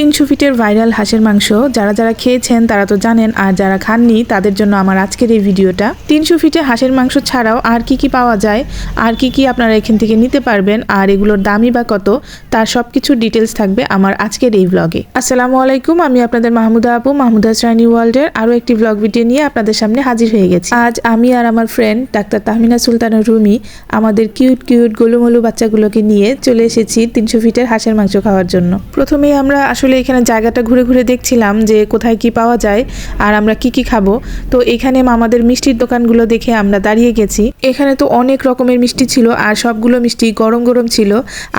তিনশো ফিটের ভাইরাল হাঁসের মাংস। যারা যারা খেয়েছেন তারা তো জানেন, আর যারা খাননি তাদের জন্য আমার আজকের এই ভিডিওটা। তিনশো ফিটে হাঁসের মাংস ছাড়াও আর কি কি পাওয়া যায়, আর কি কি আপনারা এখান থেকে নিতে পারবেন, আর এগুলোর দামই বা কত, তার সব কিছু ডিটেলস থাকবে আমার আজকের এই ব্লগে আসসালামু আলাইকুম, আমি আপনাদের মাহমুদা আপু, মাহমুদা শ্রাইনি ওয়ার্ল্ডের আরও একটি ব্লগ ভিডিও নিয়ে আপনাদের সামনে হাজির হয়ে গেছি। আজ আমি আর আমার ফ্রেন্ড ডাক্তার তাহমিনা সুলতানা রুমি, আমাদের কিউট কিউট গোলুমলু বাচ্চাগুলোকে নিয়ে চলে এসেছি তিনশো ফিটের হাঁসের মাংস খাওয়ার জন্য। প্রথমেই আমরা আসলে এখানে জায়গাটা ঘুরে ঘুরে দেখছিলাম যে কোথায় কি পাওয়া যায় আর আমরা কি কি খাব। তো এখানে মামাদের মিষ্টির দোকানগুলো দেখে আমরা দাঁড়িয়ে গেছি। এখানে তো অনেক রকমের মিষ্টি ছিল আর সবগুলো মিষ্টি গরম গরম ছিল।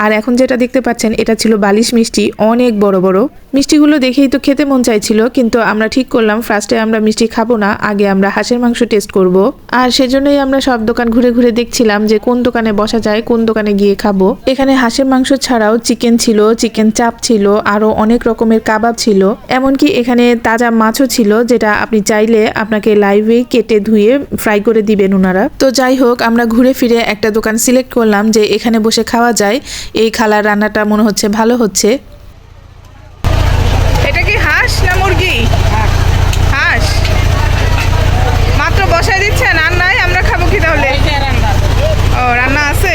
আর এখন যেটা দেখতে পাচ্ছেন, এটা ছিল বালিশ মিষ্টি, অনেক বড় বড়। মিষ্টিগুলো দেখেই তো খেতে মন চাইছিল, কিন্তু আমরা ঠিক করলাম ফার্স্টে আমরা মিষ্টি খাব না, আগে আমরা হাঁসের মাংস টেস্ট করব। আর সেজন্যই আমরা সব দোকান ঘুরে ঘুরে দেখছিলাম যে কোন দোকানে বসা যায়, কোন দোকানে গিয়ে খাব। এখানে হাঁসের মাংস ছাড়াও চিকেন ছিল চিকেন চাপ ছিল, আরও অনেক রকমের কাবাব ছিল। এমনকি এখানে তাজা মাছও ছিল, যেটা আপনি চাইলে আপনাকে লাইভে কেটে ধুয়ে ফ্রাই করে দিবেন ওনারা তো যাই হোক, আমরা ঘুরে ফিরে একটা দোকান সিলেক্ট করলাম যে এখানে বসে খাওয়া যায়। এই খালার রান্নাটা মনে হচ্ছে ভালো হচ্ছে এটা কি হাঁস না মুরগি হাঁস মাত্র বসায় দিচ্ছেন আর নাই আমরা খাব কি তাহলে ও রান্না আছে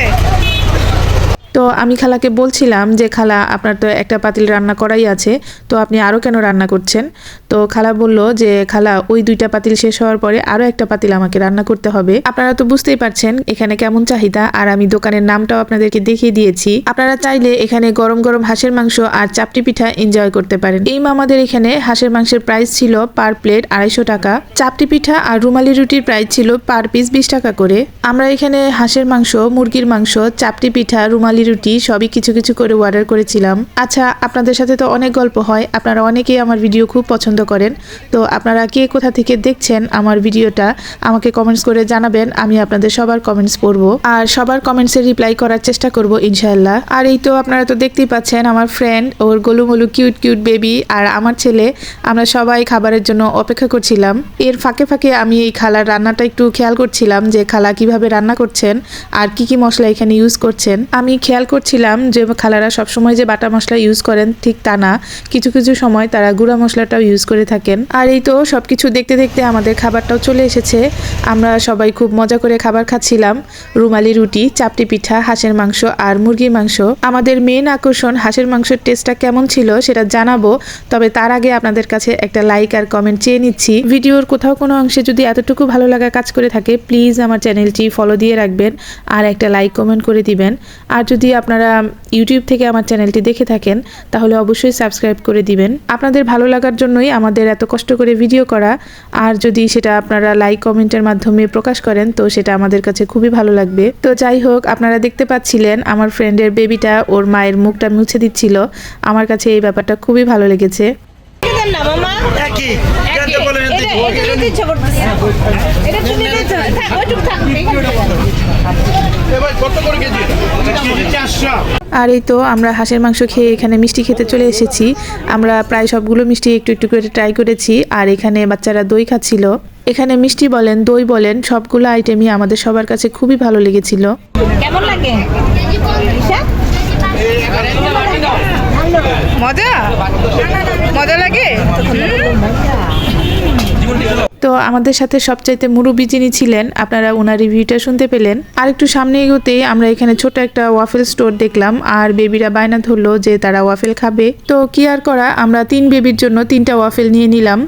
তো আমি খালাকে বলছিলাম যে, খালা, আপনার তো একটা পাতিল রান্না করাই আছে, তো আপনি আরও কেন রান্না করছেন? তো খালা বলল যে, খালা, ওই দুইটা পাতিল শেষ হওয়ার পরে আরও একটা পাতিল আমাকে রান্না করতে হবে। আপনারা তো বুঝতেই পারছেন এখানে কেমন চাহিদা, আর আমি দোকানের নামটাও আপনাদেরকে দেখিয়ে দিয়েছি। আপনারা চাইলে এখানে গরম গরম হাঁসের মাংস আর চাপটি পিঠা এনজয় করতে পারেন। এই মামাদের এখানে হাঁসের মাংসের প্রাইস ছিল পার প্লেট আড়াইশো টাকা। চাপটি পিঠা আর রুমালি রুটির প্রাইস ছিল পার পিস বিশ টাকা করে। আমরা এখানে হাঁসের মাংস, মুরগির মাংস, চাপটি পিঠা, রুমালি রুটি সবই কিছু কিছু করে অর্ডার করেছিলাম। আচ্ছা আপনাদের সাথে তো অনেক গল্প হয়, আপনারা অনেকেই আমার ভিডিও খুব পছন্দ করেন। তো আপনারা কে কোথা থেকে দেখছেন আমার ভিডিওটা আমাকে কমেন্টস করে জানাবেন, আমি আপনাদের সবার কমেন্টস পড়ব। আর সবার কমেন্টসে রিপ্লাই করার চেষ্টা করব, ইনশাআল্লাহ। আর এই তো আপনারা তো দেখতেই পাচ্ছেন, আমার ফ্রেন্ড ওর গোলুমলু কিউট কিউট বেবি আর আমার ছেলে, আমরা সবাই খাবারের জন্য অপেক্ষা করছিলাম। এর ফাঁকে ফাঁকে আমি এই খালার রান্নাটা একটু খেয়াল করছিলাম যে খালা কীভাবে রান্না করছেন, আর কি কি মশলা এখানে ইউজ করছেন। আমি খেয়াল করছিলাম যে খালারা সবসময় যে বাটা মশলা ইউজ করেন, ঠিক তা না। কিছু কিছু সময় তারা গুঁড়া মশলাটাও ইউজ করে থাকেন। আর এই তো সব কিছু দেখতে দেখতে আমাদের খাবারটাও চলে এসেছে। আমরা সবাই খুব মজা করে খাবার খাচ্ছিলাম। রুমালি রুটি, চাপটি পিঠা, হাঁসের মাংস আর মুরগির মাংস। আমাদের মেন আকর্ষণ হাঁসের মাংসের টেস্টটা কেমন ছিল সেটা জানাব। তবে তার আগে আপনাদের কাছে একটা লাইক আর কমেন্ট চেয়ে নিচ্ছি। ভিডিওর কোথাও কোনো অংশে যদি এতটুকু ভালো লাগা কাজ করে থাকে প্লিজ আমার চ্যানেলটি ফলো দিয়ে রাখবেন। আর একটা লাইক কমেন্ট করে দিবেন। আর যদি আপনারা ইউটিউব থেকে আমার চ্যানেলটি দেখে থাকেন তাহলে অবশ্যই সাবস্ক্রাইব করে দিবেন। আপনাদের ভালো লাগার জন্যই আমাদের এত কষ্ট করে ভিডিও করা। আর যদি সেটা আপনারা লাইক কমেন্টের মাধ্যমে প্রকাশ করেন তো সেটা আমাদের কাছে খুবই ভালো লাগবে। তো যাই হোক আপনারা দেখতে পাচ্ছিলেন আমার ফ্রেন্ডের বেবিটা ওর মায়ের মুখটা মুছে দিচ্ছিল। আমার কাছে এই ব্যাপারটা খুবই ভালো লেগেছে। এটা আর এই তো আমরা হাঁসের মাংস খেয়ে এখানে মিষ্টি খেতে চলে এসেছি। আমরা প্রায় সবগুলো মিষ্টি একটু একটু করে ট্রাই করেছি আর এখানে বাচ্চারা দই খাচ্ছিল। এখানে মিষ্টি বলেন দই বলেন সবগুলো আইটেমই আমাদের সবার কাছে খুবই ভালো লেগেছিল। কেমন লাগে? মজা? মজা লাগে? তো আমাদের সাথে সবচাইতে মুরব্বী যিনি ছিলেন, আপনারা ওনার রিভিউটা শুনতে পেলেন। আর একটু সামনে এগোতেই আমরা এখানে ছোট একটা ওয়াফেল স্টোর দেখলাম, আর বেবিরা বায়না ধরলো যে তারা ওয়াফেল খাবে। তো কি আর করা, আমরা তিন বেবির জন্য তিনটা ওয়াফেল নিয়ে নিলাম।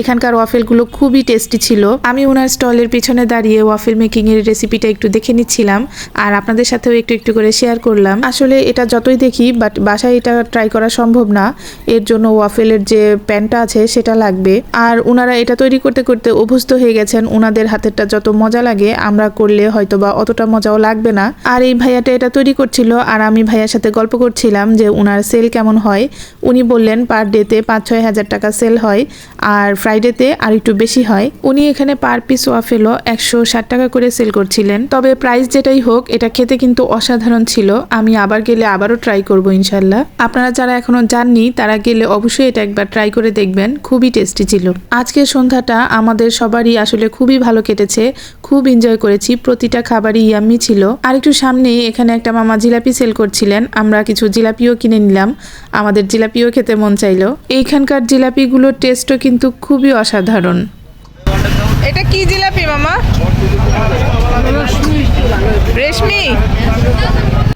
এখানকার ওয়াফেলগুলো খুবই টেস্টি ছিল। আমি ওনার স্টলের পিছনে দাঁড়িয়ে ওয়াফেল মেকিং এর রেসিপিটা একটু দেখে নিচ্ছিলাম, আর আপনাদের সাথেও একটু একটু করে শেয়ার করলাম। আসলে এটা যতই দেখি বাট বাসায় এটা ট্রাই করা সম্ভব না। এর জন্য ওয়াফেলের যে প্যানটা আছে, সেটা লাগবে। আর ওনারা এটা তৈরি করতে করতে অভ্যস্ত হয়ে গেছেন ওনাদের হাতেরটা যত মজা লাগে, আমরা করলে হয়তো বা অতটা মজাও লাগবে না। আর এই ভাইয়াটা এটা তৈরি করছিল, আর আমি ভাইয়ার সাথে গল্প করছিলাম যে ওনার সেল কেমন হয়। উনি বললেন, পার ডেতে পাঁচ ছয় হাজার টাকা সেল হয়। আর ফ্রাইডেতে আর একটু বেশি হয়। উনি এখানে পার পিস ওয়াফেলও একশো ষাট টাকা করে সেল করছিলেন। তবে প্রাইস যেটাই হোক, এটা খেতে কিন্তু অসাধারণ ছিল। আমি আবার গেলে আবারও ট্রাই করব ইনশাল্লাহ। আপনারা যারা এখনও যাননি, তারা গেলে অবশ্যই এটা একবার ট্রাই করে দেখবেন। খুবই টেস্টি ছিল। আজকের সন্ধ্যাটা আমাদের সবারই আসলে খুবই ভালো কেটেছে। খুব এনজয় করেছি। প্রতিটা খাবারই ইয়াম্মি ছিল। আর একটু সামনেই এখানে একটা মামা জিলাপি সেল করছিলেন। আমরা কিছু জিলাপিও কিনে নিলাম। আমাদের জিলাপিও খেতে মন চাইলো। এইখানকার জিলাপিগুলোর টেস্টও কিন্তু খুবই অসাধারণ। এটা কি জিলাপি মামা? রেশমি।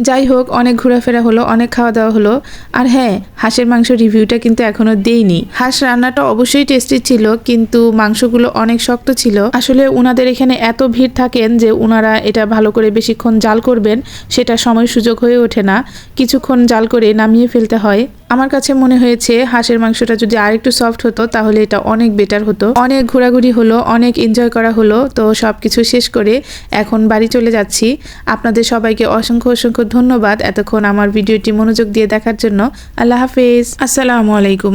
যাই হোক অনেক ঘোরাফেরা হলো অনেক খাওয়া দাওয়া হলো। আর হ্যাঁ হাঁসের মাংস রিভিউটা কিন্তু এখনও দেইনি। হাঁস রান্নাটা অবশ্যই টেস্টি ছিল কিন্তু মাংসগুলো অনেক শক্ত ছিল। আসলে উনাদের এখানে এত ভিড় থাকেন যে উনারা এটা ভালো করে বেশিক্ষণ জাল করবেন সেটা সময় সুযোগ হয়ে ওঠে না। কিছুক্ষণ জাল করে নামিয়ে ফেলতে হয়। আমার কাছে মনে হয়েছে হাঁসের মাংসটা যদি আরেকটু সফট হতো, তাহলে এটা অনেক বেটার হতো। অনেক ঘোরাঘুরি হলো, অনেক এনজয় করা হলো, তো সব কিছু শেষ করে এখন বাড়ি চলে যাচ্ছি। আপনাদের সবাইকে অসংখ্য অসংখ্য ধন্যবাদ এতক্ষণ আমার ভিডিওটি মনোযোগ দিয়ে দেখার জন্য। আল্লাহ হাফেজ। আসসালামু আলাইকুম।